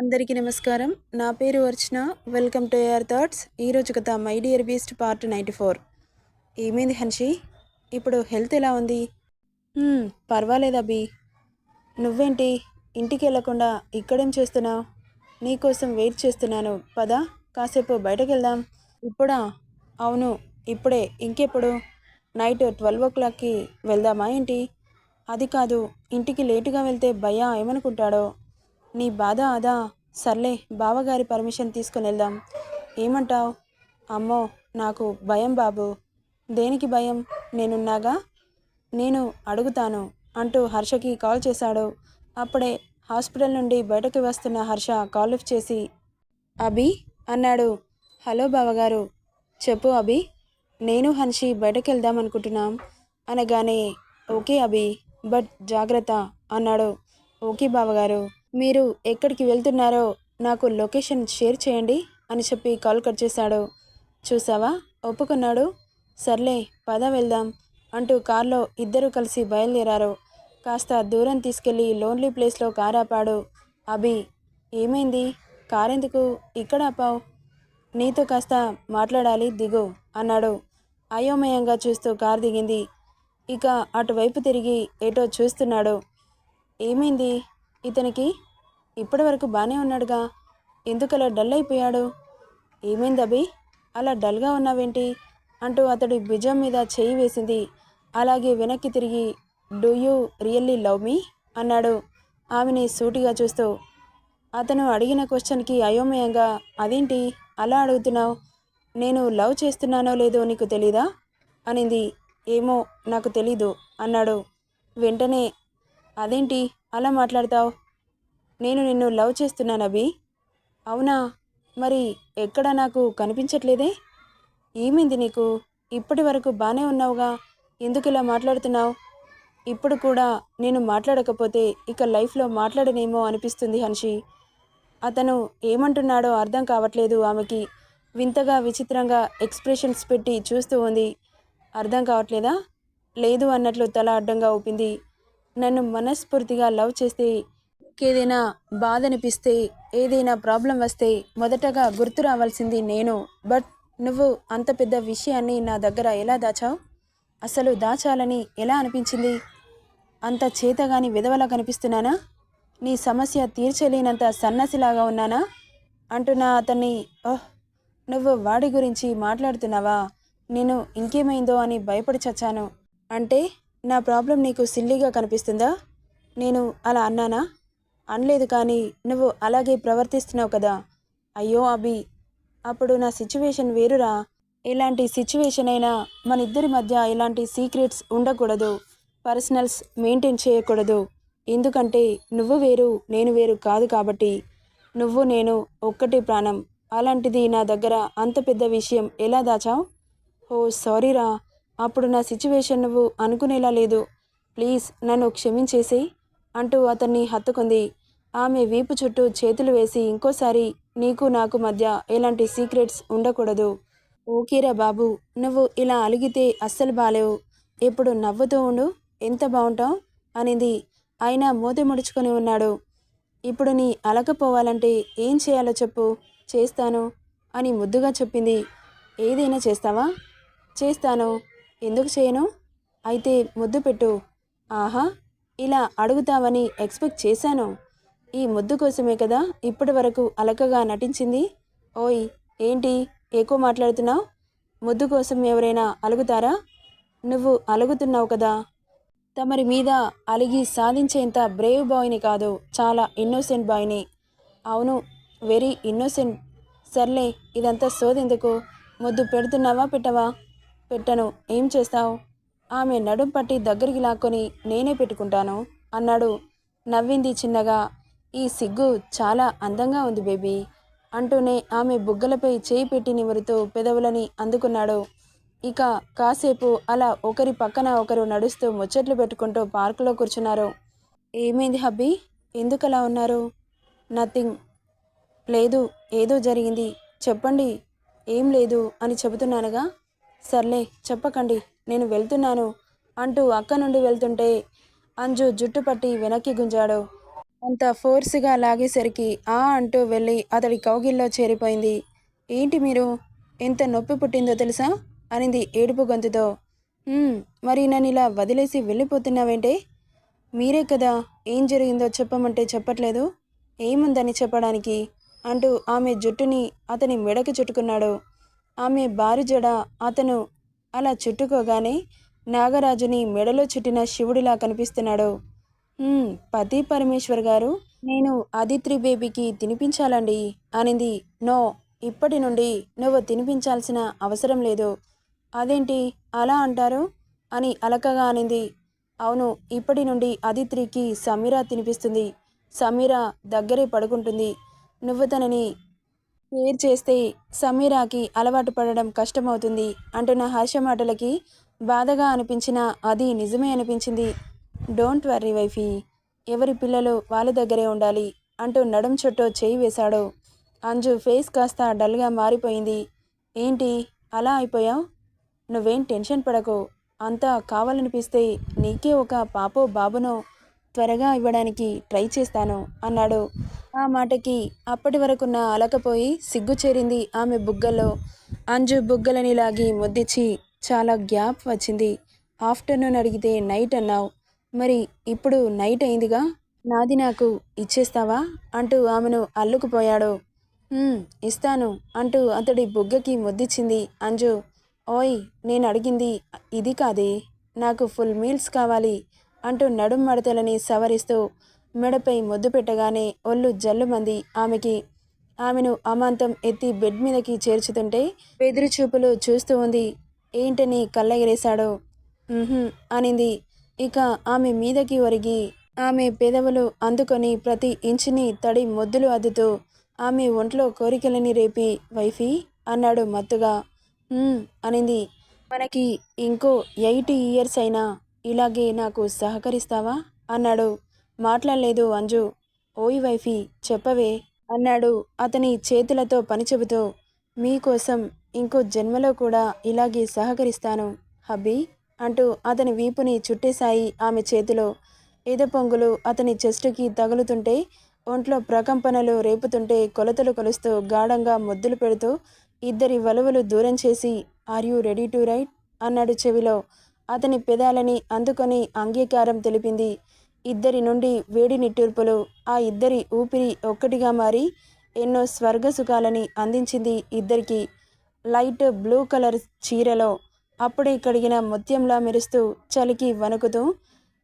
అందరికీ నమస్కారం. నా పేరు అర్చన. వెల్కమ్ టు ఏఆర్ థాట్స్. ఈరోజు కథ my dear beast part ninety four. ఏమైంది హన్షి? ఇప్పుడు హెల్త్ ఎలా ఉంది? పర్వాలేదు అభి. నువ్వేంటి? ఇంటికి వెళ్ళకుండా ఇక్కడేం చేస్తున్నావు? నీకోసం వెయిట్ చేస్తున్నాను. పదా కాసేపు బయటకు వెళ్దాం. ఇప్పుడా? అవును ఇప్పుడే. ఇంకెప్పుడు? నైట్ ట్వెల్వ్ ఓ క్లాక్కి వెళ్దామా ఏంటి? అది కాదు ఇంటికి లేటుగా వెళ్తే భయ ఏమనుకుంటాడో? నీ బాధ అదా? సర్లే బావగారి పర్మిషన్ తీసుకుని వెళ్దాం. ఏమంటావ్? అమ్మో నాకు భయం బాబు. దేనికి భయం? నేనున్నాగా? నేను అడుగుతాను అంటూ హర్షకి కాల్ చేశాడు. అప్పుడే హాస్పిటల్ నుండి బయటకు వస్తున్న హర్ష కాల్ లిఫ్ట్ చేసి అభి అన్నాడు. హలో బావగారు. చెప్పు అభి నేను హన్షి బయటకు వెళ్దాం అనుకుంటున్నాం. అనగానే ఓకే అభి బట్ జాగ్రత్త అన్నాడు. ఓకే బావగారు. మీరు ఎక్కడికి వెళ్తున్నారో నాకు లొకేషన్ షేర్ చేయండి అని చెప్పి కాల్ కట్ చేశాడు. చూసావా? ఒప్పుకున్నాడు. సర్లే పద వెళ్దాం అంటూ కార్లో ఇద్దరు కలిసి బయలుదేరారు. కాస్త దూరం తీసుకెళ్ళి లోన్లీ ప్లేస్లో కారు ఆపాడు. అభి ఏమైంది? కారెందుకు? ఇక్కడ ఆపావు. నీతో కాస్త మాట్లాడాలి దిగు అన్నాడు. అయోమయంగా చూస్తూ కారు దిగింది. ఇక అటువైపు తిరిగి ఏటో చూస్తున్నాడు. ఏమైంది? ఇతనికి ఇప్పటి వరకు బాగానే ఉన్నాడుగా. ఎందుకలా డల్ అయిపోయాడు? ఏమైంది అభి? అలా డల్గా ఉన్నావేంటి? అంటూ అతడి భుజం మీద చేయి వేసింది. అలాగే వెనక్కి తిరిగి do you really love me? అన్నాడు ఆమెని సూటిగా చూస్తూ. అతను అడిగిన క్వశ్చన్కి అయోమయంగా అదేంటి? అలా అడుగుతున్నావు? నేను లవ్ చేస్తున్నానో లేదో నీకు తెలీదా? అనింది. ఏమో నాకు తెలీదు అన్నాడు. వెంటనే అదేంటి? అలా మాట్లాడతావు? నేను నిన్ను లవ్ చేస్తున్నాను అభి అవునా? మరి ఎక్కడ నాకు కనిపించట్లేదే? ఏమైంది నీకు? ఇప్పటి వరకు బాగానే ఉన్నావుగా. ఎందుకు ఇలా మాట్లాడుతున్నావు? ఇప్పుడు కూడా నేను మాట్లాడకపోతే ఇక లైఫ్లో మాట్లాడనేమో అనిపిస్తుంది హన్షి. అతను ఏమంటున్నాడో అర్థం కావట్లేదు ఆమెకి. వింతగా విచిత్రంగా ఎక్స్ప్రెషన్స్ పెట్టి చూస్తూ ఉంది. అర్థం కావట్లేదా? లేదు అన్నట్లు తల అడ్డంగా ఊపింది. నన్ను మనస్ఫూర్తిగా లవ్ చేస్తే ఏదైనా బాధ అనిపిస్తే ఏదైనా ప్రాబ్లం వస్తే మొదటగా గుర్తు రావాల్సింది నేను. బట్ నువ్వు అంత పెద్ద విషయాన్ని నా దగ్గర ఎలా దాచావు? అసలు దాచాలని ఎలా అనిపించింది? అంత చేతగాని విధవలా కనిపిస్తున్నానా? నీ సమస్య తీర్చలేనంత సన్నసిలాగా ఉన్నానా? అంటున్నా అతన్ని ఓహ్ నువ్వు వాడి గురించి మాట్లాడుతున్నావా? నేను ఇంకేమైందో అని భయపడి చచ్చాను. అంటే నా ప్రాబ్లం నీకు సిల్లీగా కనిపిస్తుందా? నేను అలా అన్నానా? అనలేదు కానీ నువ్వు అలాగే ప్రవర్తిస్తున్నావు కదా. అయ్యో అభి అప్పుడు నా సిచ్యువేషన్ వేరురా. ఎలాంటి సిచ్యువేషన్ అయినా మన ఇద్దరి మధ్య ఎలాంటి సీక్రెట్స్ ఉండకూడదు. పర్సనల్స్ మెయింటైన్ చేయకూడదు. ఎందుకంటే నువ్వు వేరు నేను వేరు కాదు కాబట్టి. నువ్వు నేను ఒక్కటే ప్రాణం. అలాంటిది నా దగ్గర అంత పెద్ద విషయం ఎలా దాచావు? ఓ సారీరా. అప్పుడు నా సిచ్యువేషన్ నువ్వు అనుకునేలా లేదు. ప్లీజ్ నన్ను క్షమించేసి అంటూ అతన్ని హత్తుకుంది. ఆమె వీపు చుట్టూ చేతులు వేసి ఇంకోసారి నీకు నాకు మధ్య ఎలాంటి సీక్రెట్స్ ఉండకూడదు. ఓకేరా బాబు నువ్వు ఇలా అలిగితే అస్సలు బాలేవు. ఎప్పుడు నవ్వుతూ ఉండు ఎంత బాగుంటావు? అనింది. ఆయన మూత ముడుచుకొని ఉన్నాడు. ఇప్పుడు నీ అలకపోవాలంటే ఏం చేయాలో చెప్పు చేస్తాను అని ముద్దుగా చెప్పింది. ఏదైనా చేస్తావా? చేస్తాను. ఎందుకు చేయను? అయితే ముద్దు పెట్టు. ఆహా ఇలా అడుగుతావని ఎక్స్పెక్ట్ చేశాను. ఈ ముద్దు కోసమే కదా ఇప్పటి వరకు అలకగా నటించింది? ఓయ్ ఏంటి? ఎక్కువ మాట్లాడుతున్నావు? ముద్దు కోసం ఎవరైనా అలుగుతారా? నువ్వు అలుగుతున్నావు కదా. తమరి మీద అలిగి సాధించేంత బ్రేవ్ బాయ్ని కాదు చాలా ఇన్నోసెంట్ బాయ్ని అవును వెరీ ఇన్నోసెంట్ సర్లే ఇదంతా సోదెందుకు? ముద్దు పెడుతున్నావా పెట్టవా? పెట్టను. ఏం చేస్తావు? ఆమె నడుం పట్టి దగ్గరికి లాక్కొని నేనే పెట్టుకుంటాను అన్నాడు. నవ్వింది చిన్నగా. ఈ సిగ్గు చాలా అందంగా ఉంది బేబీ అంటూనే ఆమె బుగ్గలపై చేయి పెట్టి నిమురుతూ పెదవులని అందుకున్నాడు. ఇక కాసేపు అలా ఒకరి పక్కన ఒకరు నడుస్తూ ముచ్చట్లు పెట్టుకుంటూ పార్కులో కూర్చున్నారు. ఏమైంది హబ్బీ? ఎందుకలా ఉన్నారు? నథింగ్. లేదు ఏదో జరిగింది. చెప్పండి. ఏం లేదు అని చెబుతున్నానుగా? సర్లే చెప్పకండి నేను వెళ్తున్నాను అంటూ అక్క నుండి వెళ్తుంటే అంజు జుట్టు పట్టి వెనక్కి గుంజాడు. అంత ఫోర్స్గా లాగేసరికి ఆ అంటూ వెళ్ళి అతడి కౌగిల్లో చేరిపోయింది. ఏంటి మీరు? ఎంత నొప్పి పుట్టిందో తెలుసా? అనింది ఏడుపు గొంతుతో. మరి నన్ను ఇలా వదిలేసి వెళ్ళిపోతున్నావేంటే? మీరే కదా ఏం జరిగిందో చెప్పమంటే చెప్పట్లేదు? ఏముందని చెప్పడానికి? అంటూ ఆమె జుట్టుని అతని మెడకు చుట్టుకున్నాడు. ఆమె భారీ జడ అతను అలా చుట్టుకోగానే నాగరాజుని మెడలో చుట్టిన శివుడిలా కనిపిస్తున్నాడు. పతి పరమేశ్వర్ గారు నేను ఆదిత్రి బేబీకి తినిపించాలండి అనింది. నో ఇప్పటి నుండి నువ్వు తినిపించాల్సిన అవసరం లేదు. అదేంటి అలా అంటారు? అని అలకగా అనింది. అవును ఇప్పటి నుండి అదిత్రికి సమీరా తినిపిస్తుంది. సమీరా దగ్గరే పడుకుంటుంది. నువ్వు తనని కేర్ చేస్తే సమీరాకి అలవాటు పడడం కష్టమవుతుంది అంటున్న హర్ష మాటలకి బాధగా అనిపించినా అది నిజమే అనిపించింది. డోంట్ వర్రీ వైఫీ ఎవరి పిల్లలు వాళ్ళ దగ్గరే ఉండాలి అంటూ నడుం చుట్టూ చేయి వేశాడు. అంజు ఫేస్ కాస్త డల్గా మారిపోయింది. ఏంటి? అలా అయిపోయావు? నువ్వేం టెన్షన్ పడకు. అంతా కావాలనిపిస్తే నీకే ఒక పాపో బాబునో త్వరగా ఇవ్వడానికి ట్రై చేస్తాను అన్నాడు. ఆ మాటకి అప్పటి వరకున్న అలకపోయి సిగ్గు చేరింది ఆమె బుగ్గలో. అంజు బుగ్గలని లాగి ముద్దిచ్చి చాలా గ్యాప్ వచ్చింది. ఆఫ్టర్నూన్ అడిగితే నైట్ అన్నావు. మరి ఇప్పుడు నైట్ అయిందిగా? నాది నాకు ఇచ్చేస్తావా? అంటూ ఆమెను అల్లుకుపోయాడు. ఇస్తాను అంటూ అతడి బుగ్గకి ముద్దిచ్చింది అంజు. ఓయ్ నేను అడిగింది ఇది కాదే. నాకు ఫుల్ మీల్స్ కావాలి. అంటూ నడుం మడతలని సవరిస్తూ మెడపై ముద్దు పెట్టగానే ఒళ్ళు జల్లుమంది ఆమెకి. ఆమెను అమాంతం ఎత్తి బెడ్ మీదకి చేర్చుతుంటే బెదిరి చూపులు చూస్తూ ఉంది. ఏంటని కళ్ళగిరేశాడు. అనింది. ఇక ఆమె మీదకి ఒరిగి ఆమె పెదవులు అందుకొని ప్రతి ఇంచుని తడి మొద్దులు అద్దుతూ ఆమె ఒంట్లో కోరికలని రేపి వైఫీ? అన్నాడు మత్తుగా. అనింది. మనకి ఇంకో ఎయిటీ ఇయర్స్ అయినా ఇలాగే నాకు సహకరిస్తావా? అన్నాడు. మాట్లాడలేదు అంజు. ఓయ్ వైఫీ చెప్పవే అన్నాడు అతని చేతులతో పని చెబుతూ. మీకోసం ఇంకో జన్మలో కూడా ఇలాగే సహకరిస్తాను హబ్బీ అంటూ అతని వీపుని చుట్టేశాయి ఆమె చేతిలో. ఎదపొంగులు అతని చెస్టుకి తగులుతుంటే ఒంట్లో ప్రకంపనలు రేపుతుంటే కొలతలు కొలుస్తూ గాఢంగా ముద్దులు పెడుతూ ఇద్దరి వలువలు దూరం చేసి are you ready to write అన్నాడు చెవిలో. అతని పెదాలని అందుకొని అంగీకారం తెలిపింది. ఇద్దరి నుండి వేడి నిట్టూర్పులు ఆ ఇద్దరి ఊపిరి ఒక్కటిగా మారి ఎన్నో స్వర్గ సుఖాలని అందించింది ఇద్దరికి. లైట్ బ్లూ కలర్ చీరలో అప్పుడే కడిగిన ముత్యంలా మెరుస్తూ చలికి వణుకుతూ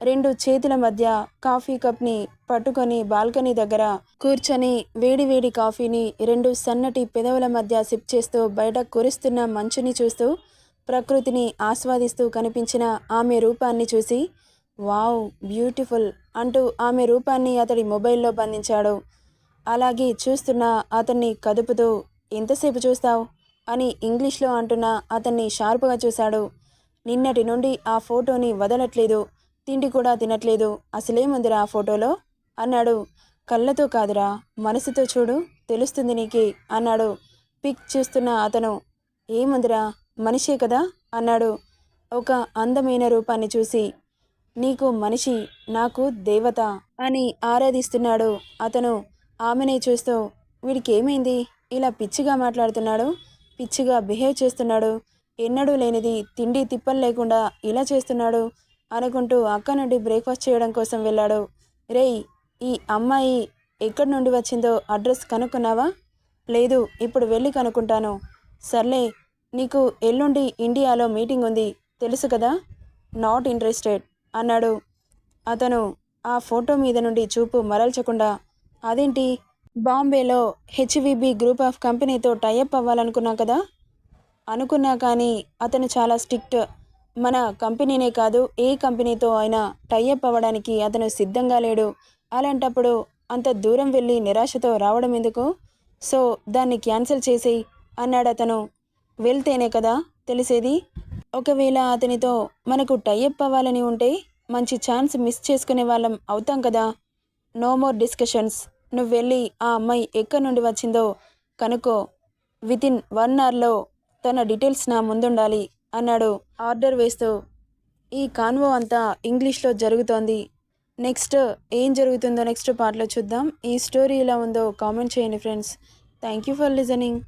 రెండు చేతుల మధ్య కాఫీ కప్ని పట్టుకొని బాల్కనీ దగ్గర కూర్చొని వేడివేడి కాఫీని రెండు సన్నటి పెదవుల మధ్య సిప్ చేస్తూ బయట కురుస్తున్న మంచుని చూస్తూ ప్రకృతిని ఆస్వాదిస్తూ కనిపించిన ఆమె రూపాన్ని చూసి వావ్ బ్యూటిఫుల్ అంటూ ఆమె రూపాన్ని అతడి మొబైల్లో బంధించాడు. అలాగే చూస్తున్న అతన్ని కదుపుతూ ఎంతసేపు చూస్తావు? అని ఇంగ్లీష్లో అంటున్న అతన్ని షార్ప్గా చూశాడు. నిన్నటి నుండి ఆ ఫోటోని వదలట్లేదు తిండి కూడా తినట్లేదు అసలేముందిరా ఆ ఫోటోలో? అన్నాడు. కళ్ళతో కాదురా మనసుతో చూడు తెలుస్తుంది నీకే అన్నాడు. పిక్ చూస్తున్న అతను. ఏముందిరా మనిషే కదా? అన్నాడు. ఒక అందమైన రూపాన్ని చూసి నీకు మనిషి నాకు దేవత అని ఆరాధిస్తున్నాడు అతను. ఆమెనే చూస్తూ వీడికేమైంది? ఇలా పిచ్చిగా మాట్లాడుతున్నాడు? పిచ్చిగా బిహేవ్ చేస్తున్నాడు? ఎన్నడూ లేనిది తిండి తిప్పలు లేకుండా ఇలా చేస్తున్నాడు? అనుకుంటూ అక్క నుండి బ్రేక్ఫాస్ట్ చేయడం కోసం వెళ్ళాడు. రేయ్ ఈ అమ్మాయి ఎక్కడి నుండి వచ్చిందో అడ్రస్ కనుక్కున్నావా? లేదు ఇప్పుడు వెళ్ళి కనుక్కుంటాను. సర్లే నీకు ఎల్లుండి ఇండియాలో మీటింగ్ ఉంది తెలుసు కదా? నాట్ ఇంట్రెస్టెడ్ అన్నాడు. అతను ఆ ఫోటో మీద నుండి చూపు మరల్చకుండా అదేంటి? బాంబేలో హెచ్విబి గ్రూప్ ఆఫ్ కంపెనీతో టైఅప్ అవ్వాలనుకున్నా కదా? అనుకున్నా కానీ అతను చాలా స్ట్రిక్ట్. మన కంపెనీనే కాదు ఏ కంపెనీతో అయినా టైఅప్ అవ్వడానికి అతను సిద్ధంగా లేడు. అలాంటప్పుడు అంత దూరం వెళ్ళి నిరాశతో రావడం ఎందుకు? సో దాన్ని క్యాన్సిల్ చేసి అన్నాడు అతను వెళ్తేనే కదా తెలిసేది? ఒకవేళ అతనితో మనకు టైఅప్ అవ్వాలని ఉంటే మంచి ఛాన్స్ మిస్ చేసుకునే వాళ్ళం అవుతాం కదా? No more discussions. నువ్వు వెళ్ళి ఆ అమ్మాయి ఎక్కడి నుండి వచ్చిందో కనుక్కో. వితిన్ వన్ అవర్లో తన డీటెయిల్స్ నా ముందుండాలి అన్నాడు ఆర్డర్ వేస్తూ. ఈ కాన్వో అంతా ఇంగ్లీష్లో జరుగుతోంది. నెక్స్ట్ ఏం జరుగుతుందో నెక్స్ట్ పార్ట్లో చూద్దాం. ఈ స్టోరీ ఎలా ఉందో కామెంట్ చేయండి friends. Thank you for listening.